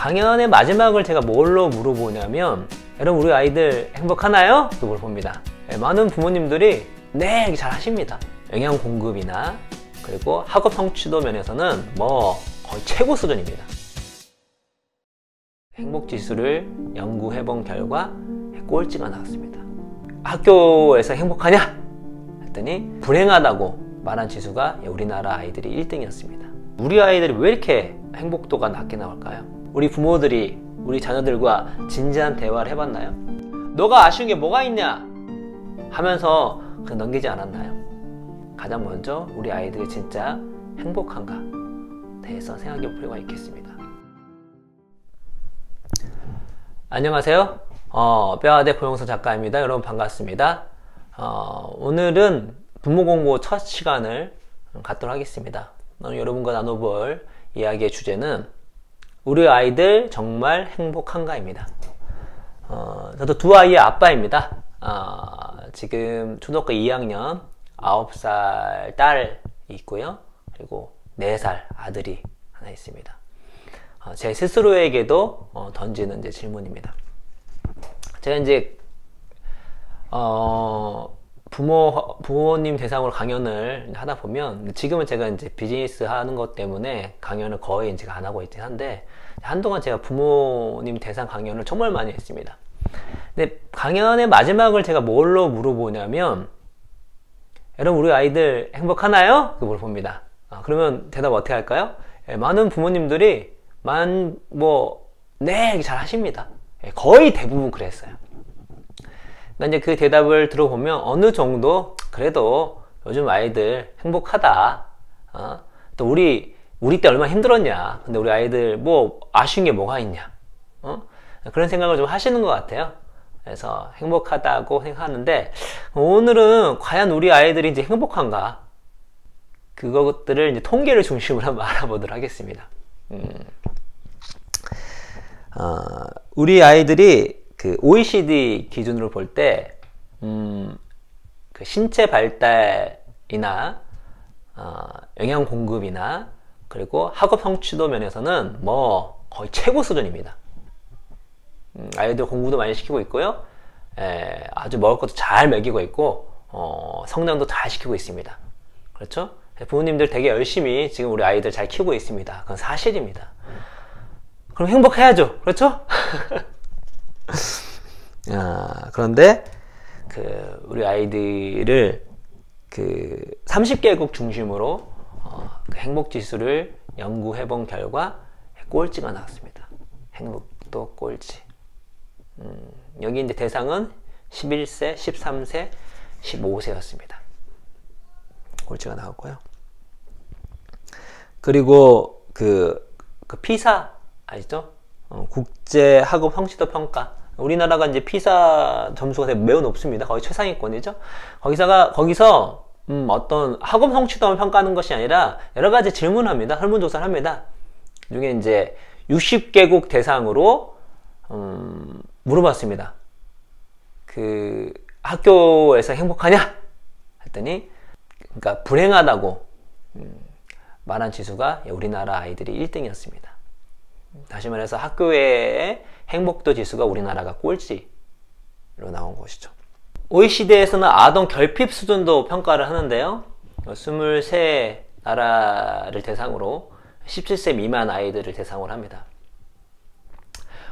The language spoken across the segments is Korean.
강연의 마지막을 제가 뭘로 물어보냐면 여러분 우리 아이들 행복하나요? 그 물어봅니다. 예, 많은 부모님들이 네, 잘 하십니다. 영양 공급이나 그리고 학업 성취도 면에서는 뭐 거의 최고 수준입니다. 행복 지수를 연구해 본 결과 꼴찌가 나왔습니다. 학교에서 행복하냐? 했더니 불행하다고 말한 지수가 우리나라 아이들이 1등이었습니다. 우리 아이들이 왜 이렇게 행복도가 낮게 나올까요? 우리 부모들이 우리 자녀들과 진지한 대화를 해봤나요? 너가 아쉬운 게 뭐가 있냐? 하면서 그냥 넘기지 않았나요? 가장 먼저 우리 아이들이 진짜 행복한가 대해서 생각해 볼 필요가 있겠습니다. 안녕하세요. 어, 뼈아대 고영서 작가입니다. 여러분 반갑습니다. 어, 오늘은 부모 공부 첫 시간을 갖도록 하겠습니다. 여러분과 나눠볼 이야기의 주제는 우리 아이들 정말 행복한가입니다. 어, 저도 두 아이의 아빠입니다. 어, 지금 초등학교 2학년 9살 딸이 있고요. 그리고 4살 아들이 하나 있습니다. 어, 제 스스로에게도 어, 던지는 이제 질문입니다. 제가 이제 어, 부모 부모님 대상으로 강연을 하다 보면 지금은 제가 이제 비즈니스 하는 것 때문에 강연을 거의 이제 안 하고 있긴 한데 한동안 제가 부모님 대상 강연을 정말 많이 했습니다. 근데 강연의 마지막을 제가 뭘로 물어보냐면 여러분 우리 아이들 행복하나요? 그 물어봅니다. 아, 그러면 대답 어떻게 할까요? 예, 많은 부모님들이 만뭐네 잘 하십니다. 예, 거의 대부분 그랬어요. 이제 그 대답을 들어보면 어느 정도 그래도 요즘 아이들 행복하다. 어? 또 우리 우리 때 얼마나 힘들었냐. 근데 우리 아이들 뭐 아쉬운 게 뭐가 있냐. 어? 그런 생각을 좀 하시는 것 같아요. 그래서 행복하다고 생각하는데 오늘은 과연 우리 아이들이 이제 행복한가? 그것들을 이제 통계를 중심으로 한번 알아보도록 하겠습니다. 음. 어, 우리 아이들이 그 OECD 기준으로 볼 때, 음, 그 신체 발달이나, 어, 영양 공급이나, 그리고 학업 성취도 면에서는 뭐 거의 최고 수준입니다. 음, 아이들 공부도 많이 시키고 있고요. 에, 아주 먹을 것도 잘 먹이고 있고, 어, 성장도 잘 시키고 있습니다. 그렇죠? 부모님들 되게 열심히 지금 우리 아이들 잘 키우고 있습니다. 그건 사실입니다. 그럼 행복해야죠. 그렇죠? 아, 그런데 그 우리 아이들을 그 30개국 중심으로 어, 그 행복 지수를 연구해 본 결과 꼴찌가 나왔습니다. 행복도 꼴찌. 음, 여기 이제 대상은 11세, 13세, 15세였습니다. 꼴찌가 나왔고요. 그리고 그, 그 피사 아시죠? 어, 국제 학업 성취도 평가. 우리나라가 이제 피사 점수가 매우 높습니다. 거의 최상위권이죠. 거기서가 거기서 음, 어떤 학업 성취도만 평가하는 것이 아니라 여러 가지 질문합니다. 설문조사를 합니다. 중에 이제 60개국 대상으로 음, 물어봤습니다. 그 학교에서 행복하냐? 했더니 그러니까 불행하다고 음, 말한 지수가 우리나라 아이들이 1등이었습니다. 다시 말해서 학교의 행복도 지수가 우리나라가 꼴찌로 나온 것이죠. OECD에서는 아동 결핍 수준도 평가를 하는데요. 23 나라를 대상으로 17세 미만 아이들을 대상으로 합니다.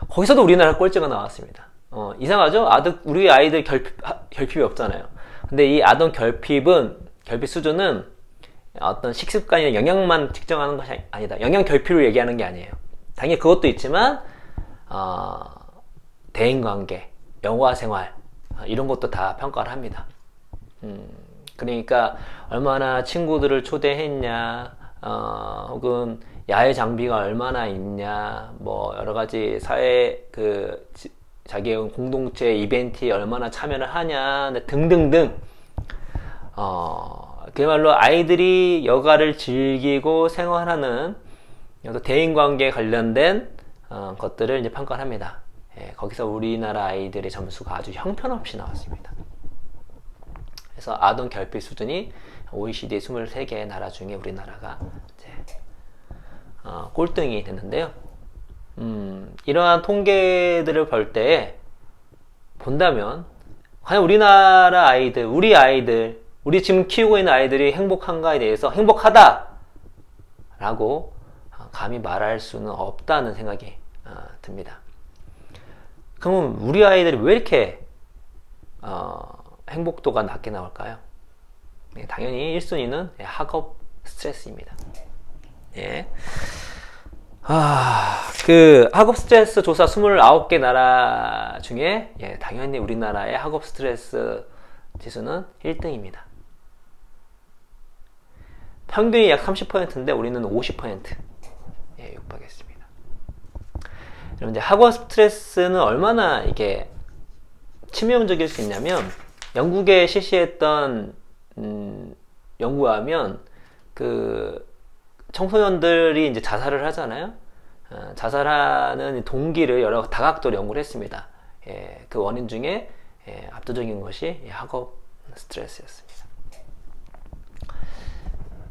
거기서도 우리나라 꼴찌가 나왔습니다. 어, 이상하죠? 아들, 우리 아이들 결핍, 결핍이 없잖아요. 근데 이 아동 결핍은, 결핍 수준은 어떤 식습관이나 영양만 측정하는 것이 아니다. 영양 결핍을 얘기하는 게 아니에요. 당연히 그것도 있지만 어, 대인관계, 영화생활 어, 이런 것도 다 평가를 합니다. 음, 그러니까 얼마나 친구들을 초대했냐, 어, 혹은 야외 장비가 얼마나 있냐, 뭐 여러 가지 사회 그 자기의 공동체 이벤트에 얼마나 참여를 하냐 등등등. 어, 그야말로 아이들이 여가를 즐기고 생활하는 또 대인관계 관련된 어, 것들을 이제 평가를 합니다. 예, 거기서 우리나라 아이들의 점수가 아주 형편없이 나왔습니다. 그래서 아동 결핍 수준이 OECD 23개 나라 중에 우리나라가 이제 어, 꼴등이 됐는데요. 음, 이러한 통계들을 볼 때 본다면 과연 우리나라 아이들, 우리 아이들, 우리 지금 키우고 있는 아이들이 행복한가에 대해서 행복하다! 라고 감히 말할 수는 없다는 생각이 어, 듭니다. 그러면 우리 아이들이 왜 이렇게 어, 행복도가 낮게 나올까요? 네, 당연히 1순위는 학업 스트레스입니다. 예. 아, 그 학업 스트레스 조사 29개 나라 중에 예, 당연히 우리나라의 학업 스트레스 지수는 1등입니다. 평균이 약 30%인데 우리는 50% 예, 육박했습니다. 그럼 이제 학업 스트레스는 얼마나 이게 치명적일 수 있냐면 영국에 실시했던 음, 연구하면 그 청소년들이 이제 자살을 하잖아요. 어, 자살하는 동기를 여러 다각도로 연구를 했습니다. 예, 그 원인 중에 예, 압도적인 것이 학업 스트레스였습니다.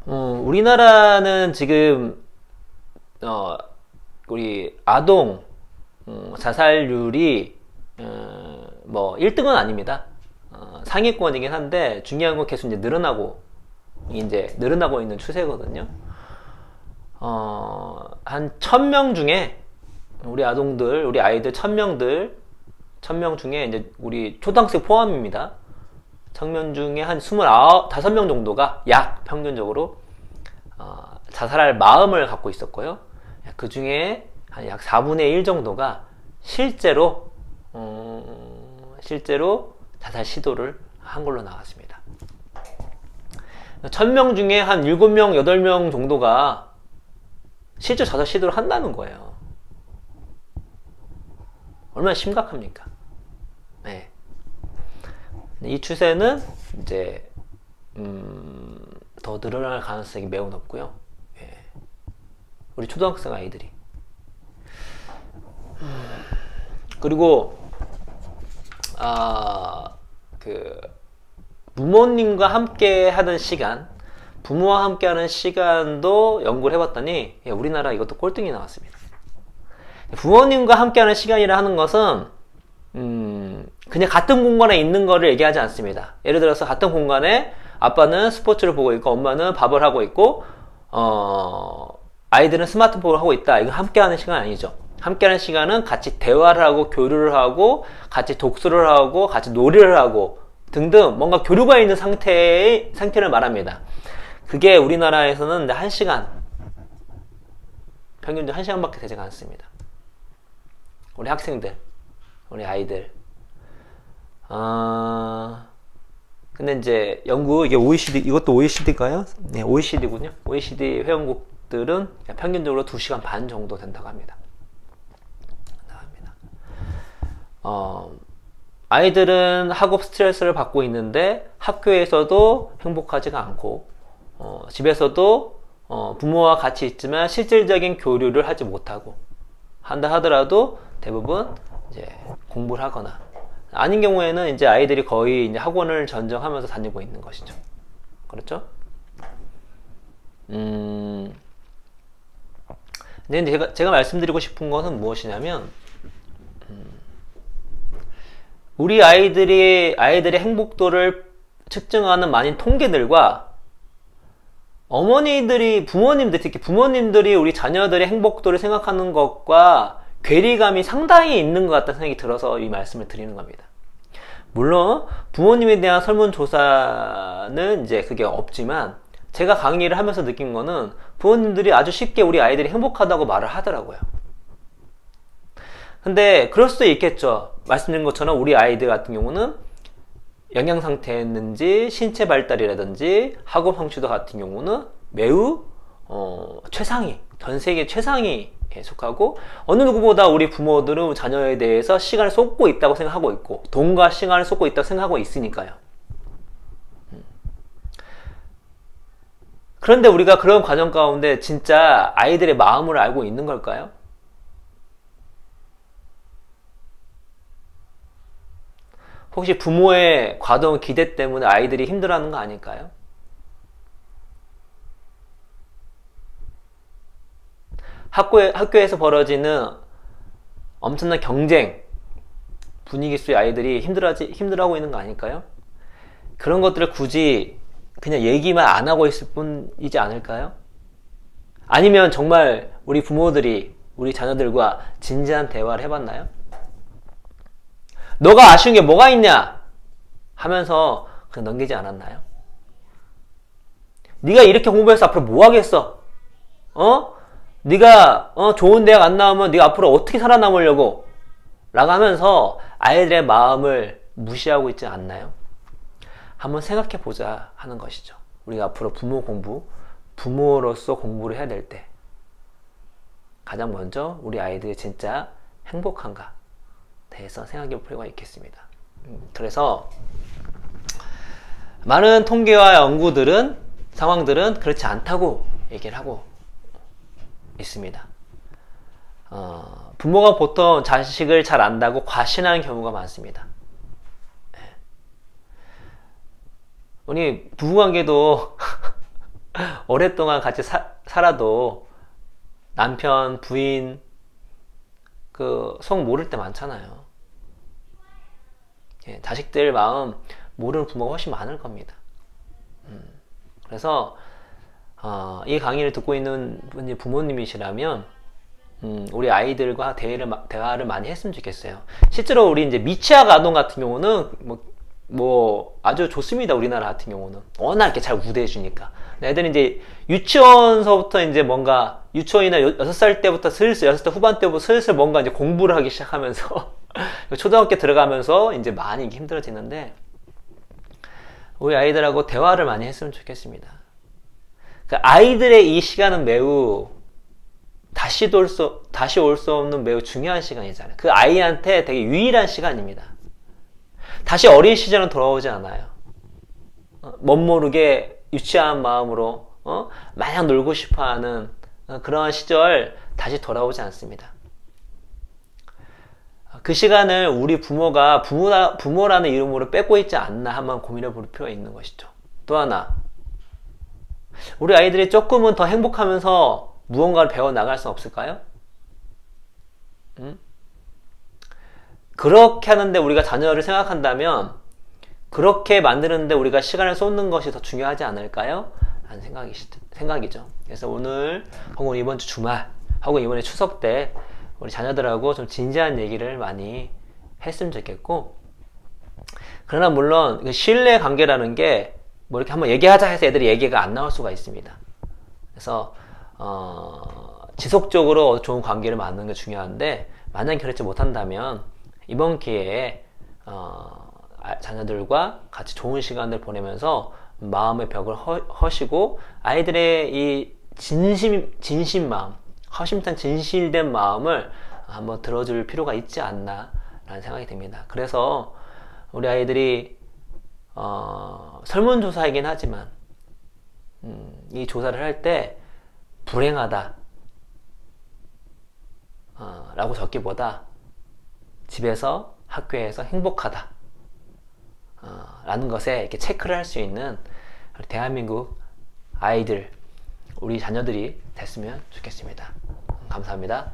어, 우리나라는 지금 어, 우리 아동 음, 자살률이 어, 뭐 1등은 아닙니다. 어, 상위권이긴 한데 중요한 건 계속 이제 늘어나고 이제 늘어나고 있는 추세거든요. 어, 한 1000명 중에 우리 아동들, 우리 아이들 1000명들 1000명 중에 이제 우리 초등학생 포함입니다. 청년 중에 한 29, 5명 정도가 약 평균적으로 어, 자살할 마음을 갖고 있었고요. 그 중에 한 약 4분의 1 정도가 실제로 어, 실제로 자살 시도를 한 걸로 나왔습니다. 1000명 중에 한 7명, 8명 정도가 실제 자살 시도를 한다는 거예요. 얼마나 심각합니까? 네. 이 추세는 이제 음, 더 늘어날 가능성이 매우 높고요. 예. 우리 초등학생 아이들이 음, 그리고 아, 그 부모님과 함께 하는 시간, 부모와 함께 하는 시간도 연구를 해봤더니 예, 우리나라 이것도 꼴등이 나왔습니다. 부모님과 함께 하는 시간이라 하는 것은 음, 그냥 같은 공간에 있는 거를 얘기하지 않습니다. 예를 들어서 같은 공간에 아빠는 스포츠를 보고 있고 엄마는 밥을 하고 있고 어, 아이들은 스마트폰을 하고 있다. 이거 함께 하는 시간 아니죠. 함께하는 시간은 같이 대화를 하고 교류를 하고 같이 독서를 하고 같이 놀이를 하고 등등 뭔가 교류가 있는 상태의 상태를 말합니다. 그게 우리나라에서는 한 시간 평균적으로 한 시간밖에 되지 않습니다. 우리 학생들, 우리 아이들. 아 근데 이제 연구 이게 OECD 이것도 OECD인가요? 네, OECD군요. OECD 회원국들은 평균적으로 2시간 반 정도 된다고 합니다. 어, 아이들은 학업 스트레스를 받고 있는데 학교에서도 행복하지가 않고 어, 집에서도 어, 부모와 같이 있지만 실질적인 교류를 하지 못하고 한다 하더라도 대부분 이제 공부를 하거나 아닌 경우에는 이제 아이들이 거의 이제 학원을 전정하면서 다니고 있는 것이죠. 그렇죠? 음, 근데 제가, 제가 말씀드리고 싶은 것은 무엇이냐면 우리 아이들이 아이들의 행복도를 측정하는 많은 통계들과 어머니들이 부모님들 특히 부모님들이 우리 자녀들의 행복도를 생각하는 것과 괴리감이 상당히 있는 것 같다는 생각이 들어서 이 말씀을 드리는 겁니다. 물론 부모님에 대한 설문조사는 이제 그게 없지만 제가 강의를 하면서 느낀 거는 부모님들이 아주 쉽게 우리 아이들이 행복하다고 말을 하더라고요. 근데 그럴 수도 있겠죠. 말씀드린 것처럼 우리 아이들 같은 경우는 영양 상태였는지 신체 발달이라든지 학업 성취도 같은 경우는 매우 어, 최상위 전 세계 최상위 에 속하고 어느 누구보다 우리 부모들은 자녀에 대해서 시간을 쏟고 있다고 생각하고 있고 돈과 시간을 쏟고 있다고 생각하고 있으니까요. 음. 그런데 우리가 그런 과정 가운데 진짜 아이들의 마음을 알고 있는 걸까요? 혹시 부모의 과도한 기대 때문에 아이들이 힘들어하는 거 아닐까요? 학교에, 학교에서 벌어지는 엄청난 경쟁 분위기 속에 아이들이 힘들어하지, 힘들어하고 있는 거 아닐까요? 그런 것들을 굳이 그냥 얘기만 안 하고 있을 뿐이지 않을까요? 아니면 정말 우리 부모들이 우리 자녀들과 진지한 대화를 해봤나요? 너가 아쉬운 게 뭐가 있냐? 하면서 그냥 넘기지 않았나요? 네가 이렇게 공부해서 앞으로 뭐 하겠어? 어? 네가 어, 좋은 대학 안 나오면 네가 앞으로 어떻게 살아남으려고? 라고 하면서 아이들의 마음을 무시하고 있지 않나요? 한번 생각해 보자 하는 것이죠. 우리가 앞으로 부모 공부, 부모로서 공부를 해야 될 때, 가장 먼저 우리 아이들이 진짜 행복한가 대해서 생각해 볼 필요가 있겠습니다. 음, 그래서 많은 통계와 연구들은 상황들은 그렇지 않다고 얘기를 하고 있습니다. 어, 부모가 보통 자식을 잘 안다고 과신하는 경우가 많습니다. 네. 우리 부부관계도 오랫동안 같이 사, 살아도 남편, 부인 그 속 모를 때 많잖아요. 예, 자식들 마음 모르는 부모가 훨씬 많을 겁니다. 음, 그래서 어, 이 강의를 듣고 있는 분이 부모님이시라면 음, 우리 아이들과 대화를, 대화를 많이 했으면 좋겠어요. 실제로 우리 이제 미취학 아동 같은 경우는 뭐, 뭐 아주 좋습니다. 우리나라 같은 경우는 워낙 이렇게 잘 우대해 주니까. 애들은 이제 유치원서부터 이제 뭔가 유치원이나 여섯 살 때부터 슬슬 여섯 살 후반 때부터 슬슬 뭔가 이제 공부를 하기 시작하면서 초등학교 들어가면서 이제 많이 힘들어지는데 우리 아이들하고 대화를 많이 했으면 좋겠습니다. 그 아이들의 이 시간은 매우 다시 올 수, 다시 올 수 없는 매우 중요한 시간이잖아요. 그 아이한테 되게 유일한 시간입니다. 다시 어린 시절은 돌아오지 않아요. 어, 멋모르게 유치한 마음으로, 어? 마냥 놀고 싶어 하는 어, 그러한 시절 다시 돌아오지 않습니다. 그 시간을 우리 부모가 부모라, 부모라는 이름으로 뺏고 있지 않나 한번 고민해 볼 필요가 있는 것이죠. 또 하나, 우리 아이들이 조금은 더 행복하면서 무언가를 배워 나갈 수 없을까요? 음? 그렇게 하는데 우리가 자녀를 생각한다면 그렇게 만드는데 우리가 시간을 쏟는 것이 더 중요하지 않을까요? 라는 생각이, 생각이죠. 그래서 오늘 혹은 이번 주 주말 혹은 이번에 추석 때 우리 자녀들하고 좀 진지한 얘기를 많이 했으면 좋겠고 그러나 물론 그 신뢰 관계라는 게 뭐 이렇게 한번 얘기하자 해서 애들이 얘기가 안 나올 수가 있습니다. 그래서 어, 지속적으로 좋은 관계를 만드는 게 중요한데 만약 그렇지 못한다면 이번 기회에 어, 아, 자녀들과 같이 좋은 시간을 보내면서 마음의 벽을 허, 시고 아이들의 이 진심 진심 마음 허심탄 진실된 마음을 한번 들어줄 필요가 있지 않나 라는 생각이 듭니다. 그래서 우리 아이들이 어, 설문조사이긴 하지만 음, 이 조사를 할 때 불행하다 어, 라고 적기보다 집에서 학교에서 행복하다 어, 라는 것에 이렇게 체크를 할 수 있는 대한민국 아이들 우리 자녀들이 됐으면 좋겠습니다. 감사합니다.